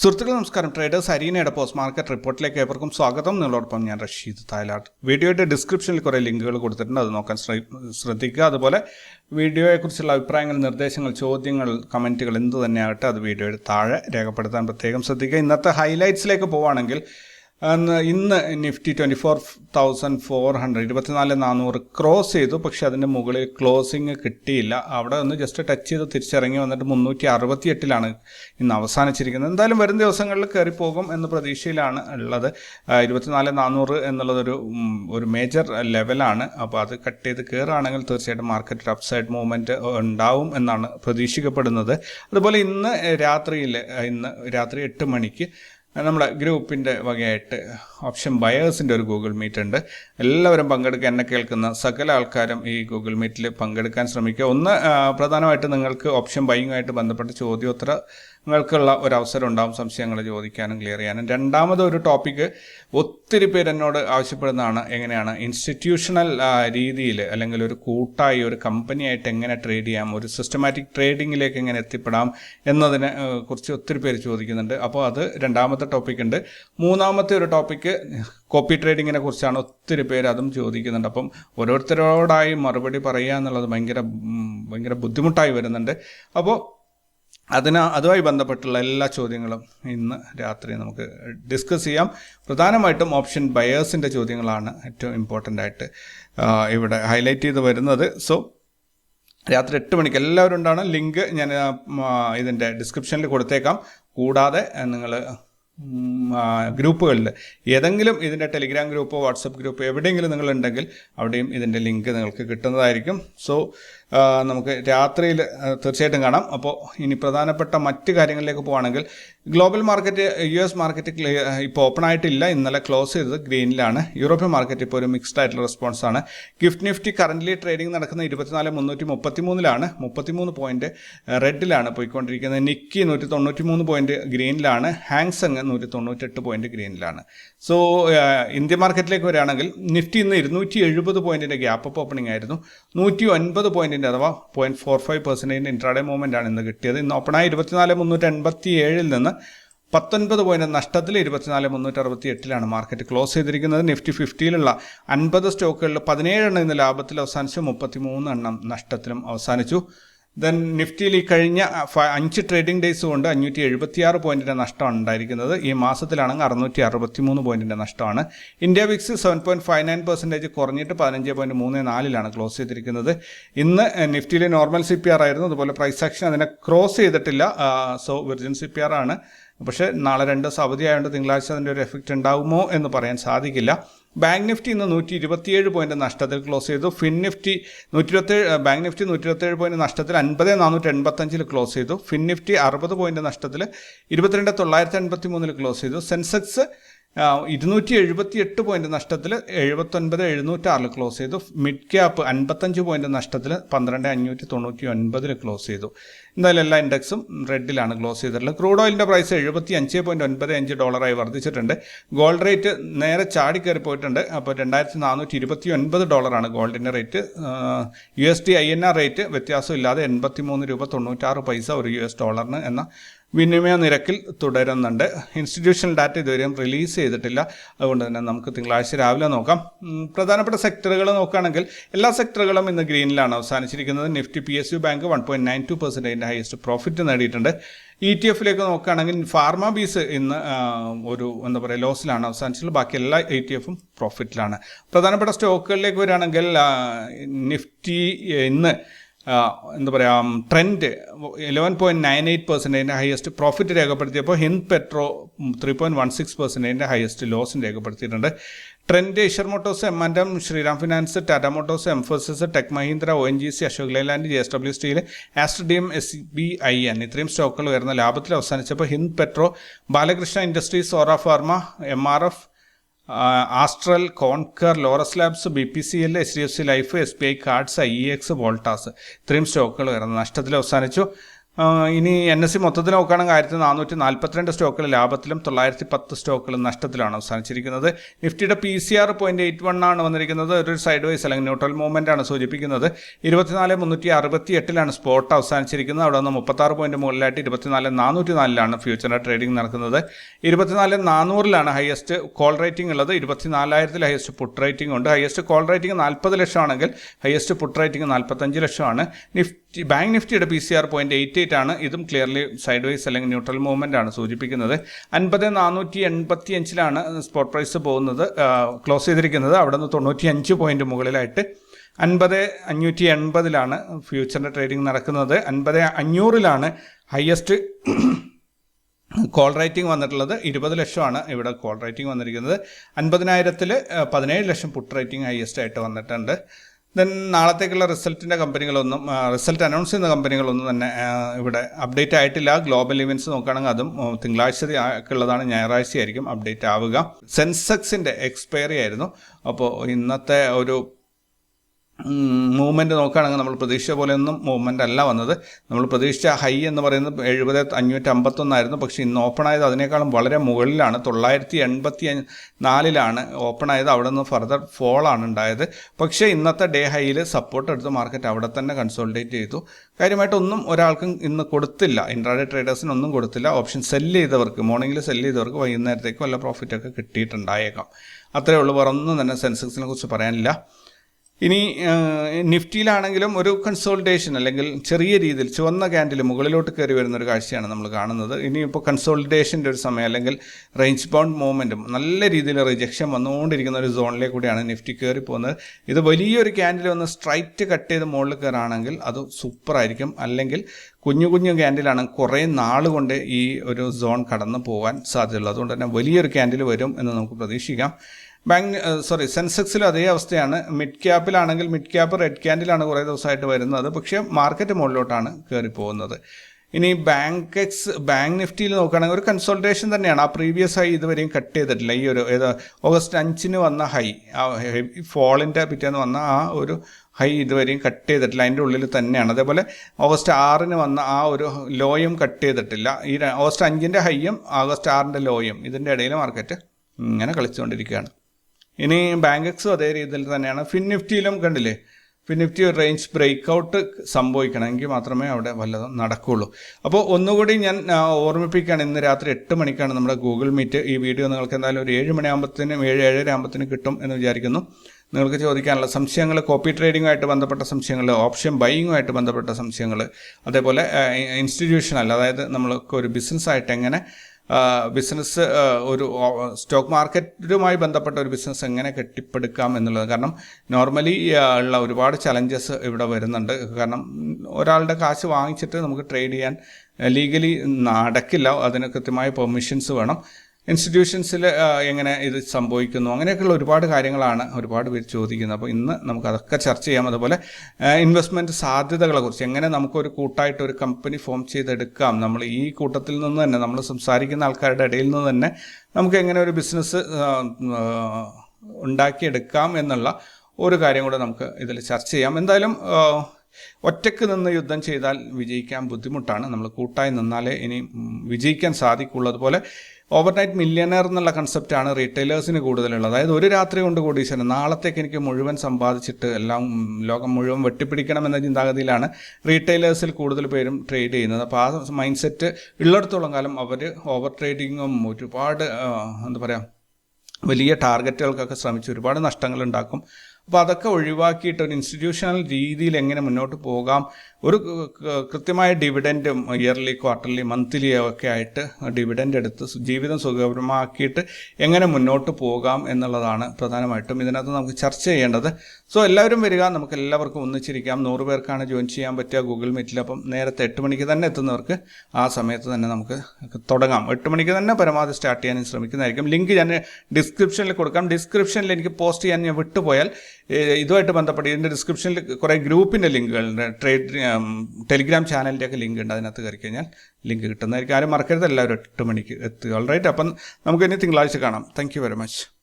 സുഹൃത്തുക്കൾ നമസ്കാരം. Traders അരീനയുടെ post market റിപ്പോർട്ടിലേക്ക് ഏവർക്കും സ്വാഗതം. നിങ്ങളോടൊപ്പം ഞാൻ റഷീദ് തായ്ലാട്ട് വീഡിയോയുടെ ഡിസ്ക്രിപ്ഷനിൽ കുറേ ലിങ്കുകൾ കൊടുത്തിട്ടുണ്ട്. അത് നോക്കാൻ ശ്രദ്ധിക്കുക. അതുപോലെ വീഡിയോയെക്കുറിച്ചുള്ള അഭിപ്രായങ്ങൾ നിർദ്ദേശങ്ങൾ ചോദ്യങ്ങൾ കമന്റുകൾ എന്ത് തന്നെയാകട്ടെ അത് വീഡിയോയുടെ താഴെ രേഖപ്പെടുത്താൻ പ്രത്യേകം ശ്രദ്ധിക്കുക. ഇന്നത്തെ ഹൈലൈറ്റ്സിലേക്ക് പോവുകയാണെങ്കിൽ ഇന്ന് Nifty twenty four thousand four hundred ഇരുപത്തിനാല് നാനൂറ് ക്രോസ് ചെയ്തു. പക്ഷെ അതിന്റെ മുകളിൽ ക്ലോസിങ് കിട്ടിയില്ല. അവിടെ ഒന്ന് ജസ്റ്റ് ടച്ച് ചെയ്ത് തിരിച്ചിറങ്ങി വന്നിട്ട് മുന്നൂറ്റി അറുപത്തി എട്ടിലാണ് ഇന്ന് അവസാനിച്ചിരിക്കുന്നത്. എന്തായാലും വരും ദിവസങ്ങളിൽ കയറിപ്പോകും പോകും എന്ന പ്രതീക്ഷയിലാണ് ഉള്ളത്. ഇരുപത്തിനാല് നാനൂറ് എന്നുള്ളതൊരു ഒരു മേജർ ലെവലാണ് അപ്പോൾ അത് കട്ട് ചെയ്ത് കയറുകയാണെങ്കിൽ തീർച്ചയായിട്ടും മാർക്കറ്റ് അപ്സൈഡ് മൂവ്മെന്റ് ഉണ്ടാവും എന്നാണ് പ്രതീക്ഷിക്കപ്പെടുന്നത്. അതുപോലെ ഇന്ന് രാത്രിയിൽ ഇന്ന് രാത്രി എട്ട് മണിക്ക് നമ്മുടെ ഗ്രൂപ്പിന്റെ വകയായിട്ട് ഓപ്ഷൻ ബയേഴ്സിന്റെ ഒരു ഗൂഗിൾ മീറ്റ് ഉണ്ട്. എല്ലാവരും പങ്കെടുക്കുക എന്നെ കേൾക്കുന്ന സകല ആൾക്കാരും ഈ ഗൂഗിൾ മീറ്റിൽ പങ്കെടുക്കാൻ ശ്രമിക്കുക. ഒന്ന് പ്രധാനമായിട്ട് നിങ്ങൾക്ക് ഓപ്ഷൻ ബൈങ്ങുമായിട്ട് ബന്ധപ്പെട്ട ചോദ്യോത്തരങ്ങൾക്കുള്ള ഒരു അവസരം ഉണ്ടാവും സംശയങ്ങൾ ചോദിക്കാനും ക്ലിയർ ചെയ്യാനും. രണ്ടാമത് ഒരു ടോപ്പിക്ക് ഒത്തിരി പേര് എന്നോട് ആവശ്യപ്പെടുന്നതാണ് എങ്ങനെയാണ് ഇൻസ്റ്റിറ്റ്യൂഷണൽ രീതിയിൽ അല്ലെങ്കിൽ ഒരു കൂട്ടായി ഒരു കമ്പനിയായിട്ട് എങ്ങനെ ട്രേഡ് ചെയ്യാം ഒരു സിസ്റ്റമാറ്റിക് ട്രേഡിങ്ങിലേക്ക് എങ്ങനെ എത്തിപ്പെടാം എന്നതിനെ കുറിച്ച് ഒത്തിരി പേര് ചോദിക്കുന്നുണ്ട്. അപ്പോൾ അത് രണ്ടാമത്തെ ടോപ്പിക് ഉണ്ട്. മൂന്നാമത്തെ ഒരു ടോപ്പിക്ക് കോപ്പി ട്രേഡിങ്ങിനെ കുറിച്ചാണ് ഒത്തിരി പേര് അതും ചോദിക്കുന്നുണ്ട്. അപ്പം ഓരോരുത്തരോടായി മറുപടി പറയുക എന്നുള്ളത് ഭയങ്കര ഭയങ്കര ബുദ്ധിമുട്ടായി വരുന്നുണ്ട്. അപ്പോൾ അതിന് അതുമായി ബന്ധപ്പെട്ടുള്ള എല്ലാ ചോദ്യങ്ങളും ഇന്ന് രാത്രി നമുക്ക് ഡിസ്കസ് ചെയ്യാം. പ്രധാനമായിട്ടും ഓപ്ഷൻ ബയേഴ്സിന്റെ ചോദ്യങ്ങളാണ് ഏറ്റവും ഇമ്പോർട്ടന്റ് ആയിട്ട് ഇവിടെ ഹൈലൈറ്റ് ചെയ്ത് വരുന്നത്. സോ രാത്രി എട്ട് മണിക്ക് എല്ലാവരും ഉണ്ടാണ്. ലിങ്ക് ഞാൻ ഇതിന്റെ ഡിസ്ക്രിപ്ഷനിൽ കൊടുത്തേക്കാം. കൂടാതെ നിങ്ങൾ ഗ്രൂപ്പുകളിൽ ഏതെങ്കിലും ഇതിന്റെ ടെലിഗ്രാം ഗ്രൂപ്പോ വാട്സപ്പ് ഗ്രൂപ്പോ എവിടെയെങ്കിലും നിങ്ങളുണ്ടെങ്കിൽ അവിടെയും ഇതിന്റെ ലിങ്ക് നിങ്ങൾക്ക് കിട്ടുന്നതായിരിക്കും. സോ നമുക്ക് രാത്രിയിൽ തീർച്ചയായിട്ടും കാണാം. അപ്പോൾ ഇനി പ്രധാനപ്പെട്ട മറ്റ് കാര്യങ്ങളിലേക്ക് പോവുകയാണെങ്കിൽ global market U S market ഇപ്പോൾ ഓപ്പൺ ആയിട്ടില്ല. ഇന്നലെ ക്ലോസ് ചെയ്തത് ഗ്രീനിലാണ്. യൂറോപ്യൻ മാർക്കറ്റ് ഇപ്പോൾ ഒരു മിക്സ്ഡ് ആയിട്ടുള്ള റെസ്പോൺസ് ആണ്. ഗിഫ്റ്റ് നിഫ്റ്റി കറന്റ്ലി ട്രേഡിംഗ് നടക്കുന്ന ഇരുപത്തിനാല് മുന്നൂറ്റി മുപ്പത്തി മൂന്നിലാണ് മുപ്പത്തിമൂന്ന് പോയിന്റ് റെഡിലാണ് പോയിക്കൊണ്ടിരിക്കുന്നത്. നിക്കി നൂറ്റി തൊണ്ണൂറ്റി മൂന്ന് പോയിന്റ് ഗ്രീനിലാണ്. ഹാങ്സങ് നൂറ്റി തൊണ്ണൂറ്റെട്ട് പോയിന്റ് ഗ്രീനിലാണ് സോ ഇന്ത്യ മാർക്കറ്റിലേക്ക് വരികയാണെങ്കിൽ നിഫ്റ്റി ഇന്ന് ഇരുന്നൂറ്റി എഴുപത് പോയിന്റിന്റെ ഗ്യാപ്പ് അപ്പ് ഓപ്പണിംഗ് ആയിരുന്നു. നൂറ്റി ഒൻപത് പോയിന്റിന്റെ അഥവാ പോയിന്റ് ഫോർ ഫൈവ് പെർസെന്റേജിന്റെ ഇൻട്രാഡേ മൂവ്മെന്റ് ആണ് ഇന്ന് കിട്ടിയത്. ഇന്ന് ഓപ്പണായി ഇരുപത്തിനാല് മുന്നൂറ്റി എൺപത്തി ഏഴിൽ നിന്ന് പത്തൊൻപത് പോയിന്റ് നഷ്ടത്തിൽ ഇരുപത്തിനാല് മുന്നൂറ്റി അറുപത്തി എട്ടിലാണ് മാർക്കറ്റ് ക്ലോസ് ചെയ്തിരിക്കുന്നത്. നിഫ്റ്റി ഫിഫ്റ്റിയിലുള്ള അൻപത് സ്റ്റോക്കുകളിൽ പതിനേഴ് എണ്ണം ഇന്ന് ലാഭത്തിൽ അവസാനിച്ചു. മുപ്പത്തി മൂന്ന് എണ്ണം നഷ്ടത്തിലും അവസാനിച്ചു. ദെൻ നിഫ്റ്റിയിൽ ഈ കഴിഞ്ഞ അഞ്ച് ട്രേഡിംഗ് ഡേയ്സ് കൊണ്ട് അഞ്ഞൂറ്റി എഴുപത്തിയാറ് പോയിന്റിന്റെ നഷ്ടമാണ് ഉണ്ടായിരിക്കുന്നത്. ഈ മാസത്തിലാണെങ്കിൽ അറുന്നൂറ്റി അറുപത്തി മൂന്ന് പോയിന്റിന്റെ നഷ്ടമാണ്. India VIX seven point five nine percentage കുറഞ്ഞിട്ട് പതിനഞ്ച് പോയിന്റ് മൂന്ന് നാലിലാണ് ക്ലോസ് ചെയ്തിരിക്കുന്നത്. ഇന്ന് നിഫ്റ്റിയിലെ നോർമൽ സി പി ആർ ആയിരുന്നു. അതുപോലെ പ്രൈസ് ആക്ഷൻ അതിനെ ക്രോസ് ചെയ്തിട്ടില്ല. So virgin C P R ആണ്. പക്ഷേ നാളെ രണ്ട് ദിവസം അവധി ആയതുകൊണ്ട് തിങ്കളാഴ്ച അതിന്റെ ഒരു എഫക്റ്റ് ഉണ്ടാകുമോ എന്ന് പറയാൻ സാധിക്കില്ല. ബാങ്ക് നിഫ്റ്റി ഇന്ന് നൂറ്റി ഇരുപത്തിയേഴ് പോയിന്റ് നഷ്ടത്തിൽ ക്ലോസ് ചെയ്തു. ഫിൻ നിഫ്റ്റി നൂറ്റി ഇരുപത്തേഴ് ബാങ്ക് നിഫ്റ്റി നൂറ്റി ഇരുപത്തേഴ് പോയിന്റ് നഷ്ടത്തിൽ അൻപത് നാനൂറ്റി എൺപത്തഞ്ചിൽ ക്ലോസ് ചെയ്തു. ഫിൻ നിഫ്റ്റി അറുപത് പോയിന്റ് നഷ്ടത്തിൽ ഇരുപത്തിരണ്ട് തൊള്ളായിരത്തി എൺപത്തി മൂന്നിൽ ക്ലോസ് ചെയ്തു. സെൻസെക്സ് ഇരുന്നൂറ്റി എഴുപത്തി എട്ട് പോയിന്റ് നഷ്ടത്തിൽ എഴുപത്തൊൻപത് എഴുന്നൂറ്റാറിൽ ക്ലോസ് ചെയ്തു. മിഡ് ക്യാപ്പ് അൻപത്തഞ്ച് പോയിന്റ് നഷ്ടത്തിൽ പന്ത്രണ്ട് അഞ്ഞൂറ്റി തൊണ്ണൂറ്റി ഒൻപതിൽ ക്ലോസ് ചെയ്തു. എന്തായാലും എല്ലാ ഇൻഡെക്സും റെഡിലാണ് ക്ലോസ് ചെയ്തിട്ടുള്ളത്. ക്രൂഡ് ഓയിലിന്റെ പ്രൈസ് എഴുപത്തി അഞ്ച് പോയിന്റ് ഒൻപത് അഞ്ച് ഡോളറായി വർദ്ധിച്ചിട്ടുണ്ട്. ഗോൾഡ് റേറ്റ് നേരെ ചാടി കയറി പോയിട്ടുണ്ട്. അപ്പോൾ രണ്ടായിരത്തി നാനൂറ്റി ഇരുപത്തി ഒൻപത് ഡോളറാണ് ഗോൾഡിന്റെ rate U S D I N R rate വ്യത്യാസമില്ലാതെ എൺപത്തി മൂന്ന് രൂപ തൊണ്ണൂറ്റാറ് പൈസ ഒരു യു എസ് ഡോളറിന് എന്ന വിനിമയ നിരക്കിൽ തുടരുന്നുണ്ട്. ഇൻസ്റ്റിറ്റ്യൂഷണൽ ഡാറ്റ ഇതുവരെയും റിലീസ് ചെയ്തിട്ടില്ല. അതുകൊണ്ട് തന്നെ നമുക്ക് തിങ്കളാഴ്ച രാവിലെ നോക്കാം. പ്രധാനപ്പെട്ട സെക്ടറുകൾ നോക്കുകയാണെങ്കിൽ എല്ലാ സെക്ടറുകളും ഇന്ന് ഗ്രീനിലാണ് അവസാനിച്ചിരിക്കുന്നത്. Nifty P S U bank one point nine two പെർസെന്റേജിന്റെ highest profit നേടിയിട്ടുണ്ട്. ഇ ടി എഫിലേക്ക് നോക്കുകയാണെങ്കിൽ ഫാർമ ബീസ് ഇന്ന് ഒരു എന്താ പറയുക ലോസിലാണ് അവസാനിച്ചത് ബാക്കി എല്ലാ ഇ ടി എഫും പ്രോഫിറ്റിലാണ് പ്രധാനപ്പെട്ട സ്റ്റോക്കുകളിലേക്ക് വരികയാണെങ്കിൽ നിഫ്റ്റി ഇന്ന് എന്താ പറയുക Trent eleven point nine eight പെർസെന്റേജിന്റെ highest profit രേഖപ്പെടുത്തിയപ്പോൾ Hind Petro three point one six പെർസെന്റേജിന്റെ highest ലോസും രേഖപ്പെടുത്തിയിട്ടുണ്ട്. Trent Eicher Motors M and M Shriram Finance Tata Motors Mphasis Tech Mahindra O N G C Ashok Leyland J S W Steel M S B I N ഇത്രയും സ്റ്റോക്കുകൾ ഉയർന്ന ലാഭത്തിൽ അവസാനിച്ചപ്പോൾ Hind Petro Balkrishna Industries Auro pharma M R F Astral Concor Laurus Labs B P C L H D F C Life S B I Cards I X Voltas. ഇത്രയും സ്റ്റോക്കുകൾ വരുന്നത് നഷ്ടത്തിൽ അവസാനിച്ചു. ഇനി എൻ എസ് സി മൊത്തത്തിൽ നോക്കുകയാണെങ്കിൽ ആയിരത്തി നാനൂറ്റി നാൽപ്പത്തിരണ്ട് സ്റ്റോക്കുകൾ ലാഭത്തിലും തൊള്ളായിരത്തി പത്ത് സ്റ്റോക്കുകൾ നഷ്ടത്തിലാണ് അവസാനിച്ചിരിക്കുന്നത്. നിഫ്റ്റിയുടെ P C R point eight one ആണ് വന്നിരിക്കുന്നത്. ഒരു സൈഡ് വൈസ് അല്ലെങ്കിൽ ന്യൂട്രൽ മൂവ്മെന്റ് ആണ് സൂചിപ്പിക്കുന്നത്. ഇരുപത്തിനാല് മുന്നൂറ്റി അറുപത്തി എട്ടിലാണ് സ്പോട്ട് അവസാനിച്ചിരിക്കുന്നത്. അവിടെ നിന്ന് മുപ്പത്താറ് പോയിന്റ് മുകളിലായിട്ട് ഇരുപത്തിനാല് നാനൂറ്റി നാലിലാണ് ഫ്യൂച്ചറിന്റെ ട്രേഡിംഗ് നടക്കുന്നത്. ഇരുപത്തിനാല് നാനൂറിലാണ് ഹയസ്റ്റ് കോൾ റേറ്റിംഗ് ഉള്ളത്. ഇരുപത്തിനാലായിരത്തിൽ ഹയസ്റ്റ് പുട്ട് റേറ്റിംഗ് ഉണ്ട്. ഹയസ്റ്റ് കോൾ റേറ്റിംഗ് നാൽപ്പത് ലക്ഷമാണെങ്കിൽ ഹയസ്റ്റ് പുട്ട് റേറ്റിംഗ് നാൽപ്പത്തഞ്ച് ലക്ഷമാണ്. നിഫ്റ്റി ബാങ്ക് നിഫ്റ്റിയുടെ P C R point eight ആണ് ഇതും ക്ലിയർലി സൈഡ് വൈസ് അല്ലെങ്കിൽ ന്യൂട്രൽ മൂവ്മെന്റ് ആണ് സൂചിപ്പിക്കുന്നത്. അൻപത് നാനൂറ്റി എൺപത്തി അഞ്ചിലാണ് സ്പോട്ട് പ്രൈസ് പോകുന്നത് ക്ലോസ് ചെയ്തിരിക്കുന്നത്. അവിടെ നിന്ന് തൊണ്ണൂറ്റി അഞ്ച് പോയിന്റ് മുകളിലായിട്ട് അൻപത് അഞ്ഞൂറ്റി എൺപതിലാണ് ഫ്യൂച്ചറിന്റെ ട്രേഡിംഗ് നടക്കുന്നത്. അൻപത് അഞ്ഞൂറിലാണ് ഹയസ്റ്റ് കോൾ റേറ്റിംഗ് വന്നിട്ടുള്ളത്. ഇരുപത് ലക്ഷമാണ് ഇവിടെ കോൾ റേറ്റിംഗ് വന്നിരിക്കുന്നത്. അൻപതിനായിരത്തിൽ പതിനേഴ് ലക്ഷം പുട്ട് റേറ്റിംഗ് ഹയസ്റ്റ് ആയിട്ട് വന്നിട്ടുണ്ട്. ദെൻ നാളത്തേക്കുള്ള റിസൾട്ടിന്റെ കമ്പനികളൊന്നും റിസൾട്ട് അനൗൺസ് ചെയ്യുന്ന കമ്പനികളൊന്നും തന്നെ ഇവിടെ അപ്ഡേറ്റ് ആയിട്ടില്ല. ഗ്ലോബൽ ഇവന്റ്സ് നോക്കുകയാണെങ്കിൽ അതും ഉം, ഞായറാഴ്ചയായിരിക്കും അപ്ഡേറ്റ് ആവുക. സെൻസെക്സിന്റെ എക്സ്പയറി ആയിരുന്നു. അപ്പോൾ ഇന്നത്തെ ഒരു മൂവ്മെന്റ് നോക്കുകയാണെങ്കിൽ നമ്മൾ പ്രതീക്ഷിച്ച പോലെയൊന്നും മൂവ്മെന്റ് അല്ല വന്നത്. നമ്മൾ പ്രതീക്ഷിച്ച ഹൈ എന്ന് പറയുന്നത് എഴുപത് അഞ്ഞൂറ്റി അമ്പത്തൊന്നായിരുന്നു. പക്ഷേ ഇന്ന് ഓപ്പൺ ആയത് അതിനേക്കാളും വളരെ മുകളിലാണ്. തൊള്ളായിരത്തി എൺപത്തി നാലിലാണ് ഓപ്പൺ ആയത്. അവിടെ നിന്ന് ഫർദർ ഫോളാണ് ഉണ്ടായത്. പക്ഷേ ഇന്നത്തെ ഡേ ഹൈയിൽ സപ്പോർട്ട് എടുത്ത് മാർക്കറ്റ് അവിടെ തന്നെ കൺസോൾട്ടേറ്റ് ചെയ്തു. കാര്യമായിട്ടൊന്നും ഒരാൾക്കും ഇന്ന് കൊടുത്തില്ല. ഇൻട്രാഡേ ട്രേഡേഴ്സിന് ഒന്നും കൊടുത്തില്ല. ഓപ്ഷൻ സെല്ല് ചെയ്തവർക്ക് മോർണിംഗിൽ സെല്ല് ചെയ്തവർക്ക് വൈകുന്നേരത്തേക്ക് വല്ല പ്രോഫിറ്റൊക്കെ കിട്ടിയിട്ടുണ്ടായേക്കാം. അത്രയേ ഉള്ളൂ. വേറെ ഒന്നും തന്നെ സെൻസെക്സിനെ കുറിച്ച് പറയാനില്ല. ഇനി നിഫ്റ്റിയിലാണെങ്കിലും ഒരു കൺസോൾട്ടേഷൻ അല്ലെങ്കിൽ ചെറിയ രീതിയിൽ ചുവന്ന ക്യാൻഡിൽ മുകളിലോട്ട് കയറി വരുന്ന ഒരു കാഴ്ചയാണ് നമ്മൾ കാണുന്നത്. ഇനിയിപ്പോൾ കൺസോൾട്ടേഷന്റെ ഒരു സമയം അല്ലെങ്കിൽ റേഞ്ച് ബൗണ്ട് മൂവ്മെന്റും നല്ല രീതിയിൽ റിജക്ഷൻ വന്നുകൊണ്ടിരിക്കുന്ന ഒരു സോണിലേക്ക് കൂടിയാണ് നിഫ്റ്റി കയറി പോകുന്നത്. ഇത് വലിയൊരു ക്യാൻഡിൽ വന്ന് സ്ട്രൈറ്റ് കട്ട് ചെയ്ത് മുകളിൽ കയറാണെങ്കിൽ അത് സൂപ്പർ ആയിരിക്കും. അല്ലെങ്കിൽ കുഞ്ഞു കുഞ്ഞു ക്യാൻഡിലാണ് കുറേ നാൾ കൊണ്ട് ഈ ഒരു സോൺ കടന്നു പോകാൻ സാധ്യതയുള്ളത്. അതുകൊണ്ട് തന്നെ വലിയൊരു ക്യാൻഡിൽ വരും എന്ന് നമുക്ക് പ്രതീക്ഷിക്കാം. ബാങ്ക് സോറി സെൻസെക്സിലും അതേ അവസ്ഥയാണ്. മിഡ് ക്യാപ്പിലാണെങ്കിൽ മിഡ് ക്യാപ്പ് റെഡ് ക്യാൻഡിലാണ് കുറേ ദിവസമായിട്ട് വരുന്നത്. പക്ഷേ മാർക്കറ്റ് മുകളിലോട്ടാണ് കയറി പോകുന്നത് ഇനി ബാങ്ക് എക്സ് ബാങ്ക് നിഫ്റ്റിയിൽ നോക്കുകയാണെങ്കിൽ ഒരു കൺസൾട്ടേഷൻ തന്നെയാണ്. ആ പ്രീവിയസ് ഹൈ ഇതുവരെയും കട്ട് ചെയ്തിട്ടില്ല. ഈ ഒരു ഏതാ ഓഗസ്റ്റ് അഞ്ചിന് വന്ന ഹൈ ആ ഫോളിന്റെ പിറ്റേന്ന് വന്ന ആ ഒരു ഹൈ ഇതുവരെയും കട്ട് ചെയ്തിട്ടില്ല. അതിന്റെ ഉള്ളിൽ തന്നെയാണ്. അതേപോലെ ഓഗസ്റ്റ് ആറിന് വന്ന ആ ഒരു ലോയും കട്ട് ചെയ്തിട്ടില്ല. ഈ ഓഗസ്റ്റ് അഞ്ചിന്റെ ഹൈയും ഓഗസ്റ്റ് ആറിന്റെ ലോയും ഇതിന്റെ ഇടയിൽ മാർക്കറ്റ് ഇങ്ങനെ കളിച്ചുകൊണ്ടിരിക്കുകയാണ്. ഇനി ബാങ്ക് എക്സും അതേ രീതിയിൽ തന്നെയാണ്. ഫിൻ നിഫ്റ്റിയിലും കണ്ടില്ലേ? ഫിൻ നിഫ്റ്റി ഒരു റേഞ്ച് ബ്രേക്ക് ഔട്ട് സംഭവിക്കണമെങ്കിൽ മാത്രമേ അവിടെ വല്ലതും നടക്കുകയുള്ളൂ അപ്പോൾ ഒന്നുകൂടി ഞാൻ ഓർമ്മിപ്പിക്കുകയാണ്. ഇന്ന് രാത്രി എട്ട് മണിക്കാണ് നമ്മുടെ ഗൂഗിൾ മീറ്റ് ഈ വീഡിയോ നിങ്ങൾക്ക് എന്തായാലും ഒരു ഏഴ് മണിയാകുമ്പോഴത്തേനും ഏഴ് ഏഴര ആകുമ്പോഴത്തേനും കിട്ടും എന്ന് വിചാരിക്കുന്നു. നിങ്ങൾക്ക് ചോദിക്കാനുള്ള സംശയങ്ങൾ കോപ്പി ട്രേഡിങ്ങുമായിട്ട് ബന്ധപ്പെട്ട സംശയങ്ങൾ ഓപ്ഷൻ ബൈയിങ്ങുമായിട്ട് ബന്ധപ്പെട്ട സംശയങ്ങൾ അതേപോലെ ഇൻസ്റ്റിറ്റ്യൂഷണൽ അതായത് നമ്മൾക്ക് ഒരു ബിസിനസ്സായിട്ട് എങ്ങനെ ബിസിനസ് ഒരു സ്റ്റോക്ക് മാർക്കറ്റുമായി ബന്ധപ്പെട്ട ഒരു ബിസിനസ് എങ്ങനെ കെട്ടിപ്പടുക്കാം എന്നുള്ളത്. കാരണം നോർമലി ഉള്ള ഒരുപാട് ചലഞ്ചസ് ഇവിടെ വരുന്നുണ്ട്. കാരണം ഒരാളുടെ കാശ് വാങ്ങിച്ചിട്ട് നമുക്ക് ട്രേഡ് ചെയ്യാൻ ലീഗലി നടക്കില്ല. അതിന് കൃത്യമായ പെർമിഷൻസ് വേണം. ഇൻസ്റ്റിറ്റ്യൂഷൻസിൽ എങ്ങനെ ഇത് സംഭവിക്കുന്നു? അങ്ങനെയൊക്കെയുള്ള ഒരുപാട് കാര്യങ്ങളാണ് ഒരുപാട് പേര് ചോദിക്കുന്നത്. അപ്പോൾ ഇന്ന് നമുക്ക് അതൊക്കെ ചർച്ച ചെയ്യാം. അതുപോലെ ഇൻവെസ്റ്റ്മെന്റ് സാധ്യതകളെ കുറിച്ച്. എങ്ങനെ നമുക്കൊരു കൂട്ടായിട്ട് ഒരു കമ്പനി ഫോം ചെയ്തെടുക്കാം? നമ്മൾ ഈ കൂട്ടത്തിൽ നിന്ന് തന്നെ നമ്മൾ സംസാരിക്കുന്ന ആൾക്കാരുടെ ഇടയിൽ നിന്ന് തന്നെ നമുക്ക് എങ്ങനെ ഒരു ബിസിനസ് ഉണ്ടാക്കിയെടുക്കാം എന്നുള്ള ഒരു കാര്യം കൂടെ നമുക്ക് ഇതിൽ ചർച്ച ചെയ്യാം. എന്തായാലും ഒറ്റയ്ക്ക് നിന്ന് യുദ്ധം ചെയ്താൽ വിജയിക്കാൻ ബുദ്ധിമുട്ടാണ്. നമ്മൾ കൂട്ടായി നിന്നാലേ ഇനി വിജയിക്കാൻ സാധിക്കുള്ളൂ. അതുപോലെ ഓവർനൈറ്റ് മില്യനർ എന്നുള്ള കൺസെപ്റ്റാണ് റീറ്റെയിലേഴ്സിന് കൂടുതലുള്ളത്. അതായത് ഒരു രാത്രി കൊണ്ട് കോടീശ്വരൻ നാളത്തേക്ക് എനിക്ക് മുഴുവൻ സമ്പാദിച്ചിട്ട് എല്ലാം ലോകം മുഴുവൻ വെട്ടിപ്പിടിക്കണം എന്ന ചിന്താഗതിയിലാണ് റീറ്റെയിലേഴ്സിൽ കൂടുതൽ പേരും ട്രേഡ് ചെയ്യുന്നത്. അപ്പോൾ ആ മൈൻഡ് സെറ്റ് ഉള്ളിടത്തോളം കാലം അവർ ഓവർ ട്രേഡിങ്ങും ഒരുപാട് എന്താ പറയുക വലിയ ടാർഗറ്റുകൾക്കൊക്കെ ശ്രമിച്ച് ഒരുപാട് നഷ്ടങ്ങൾ ഉണ്ടാക്കും. അപ്പോൾ അതൊക്കെ ഒഴിവാക്കിയിട്ട് ഒരു ഇൻസ്റ്റിറ്റ്യൂഷണൽ രീതിയിൽ എങ്ങനെ മുന്നോട്ട് പോകാം ഒരു കൃത്യമായ ഡിവിഡന്റും ഇയർലി ക്വാർട്ടർലി മന്ത്ലി ഒക്കെ ആയിട്ട് ഡിവിഡൻഡ് എടുത്ത് ജീവിതം സുഖകരമാക്കിയിട്ട് എങ്ങനെ മുന്നോട്ട് പോകാം എന്നുള്ളതാണ് പ്രധാനമായിട്ടും ഇതിനകത്ത് നമുക്ക് ചർച്ച ചെയ്യേണ്ടത്. സോ എല്ലാവരും വരിക. നമുക്ക് എല്ലാവർക്കും ഒന്നിച്ചിരിക്കാം. നൂറ് പേർക്കാണ് ജോയിൻ ചെയ്യാൻ പറ്റുക ഗൂഗിൾ മീറ്റിൽ അപ്പം നേരത്തെ എട്ട് മണിക്ക് തന്നെ എത്തുന്നവർക്ക് ആ സമയത്ത് തന്നെ നമുക്ക് തുടങ്ങാം. എട്ട് മണിക്ക് തന്നെ പരമാവധി സ്റ്റാർട്ട് ചെയ്യാൻ ശ്രമിക്കുന്നതായിരിക്കും. ലിങ്ക് ഞാൻ ഡിസ്ക്രിപ്ഷനിൽ കൊടുക്കാം. ഡിസ്ക്രിപ്ഷനിൽ എനിക്ക് പോസ്റ്റ് ചെയ്യാൻ ഞാൻ വിട്ടുപോയാൽ ഇതുമായിട്ട് ബന്ധപ്പെട്ട് ഇതിന്റെ ഡിസ്ക്രിപ്ഷനിൽ കുറേ ഗ്രൂപ്പിന്റെ ലിങ്കുകളുണ്ട്. ട്രേഡ് ടെലിഗ്രാം ചാനലിന്റെയൊക്കെ ലിങ്ക് ഉണ്ട്. അതിനകത്ത് കയറി കഴിഞ്ഞാൽ ലിങ്ക് കിട്ടുന്നതായിരിക്കും ആരും മറക്കരുത്. എല്ലാവരും എട്ട് മണിക്ക് എത്തുക. ഓൾറൈറ്റ് അപ്പം നമുക്ക് ഇനി തിങ്കളാഴ്ച കാണാം. Thank very much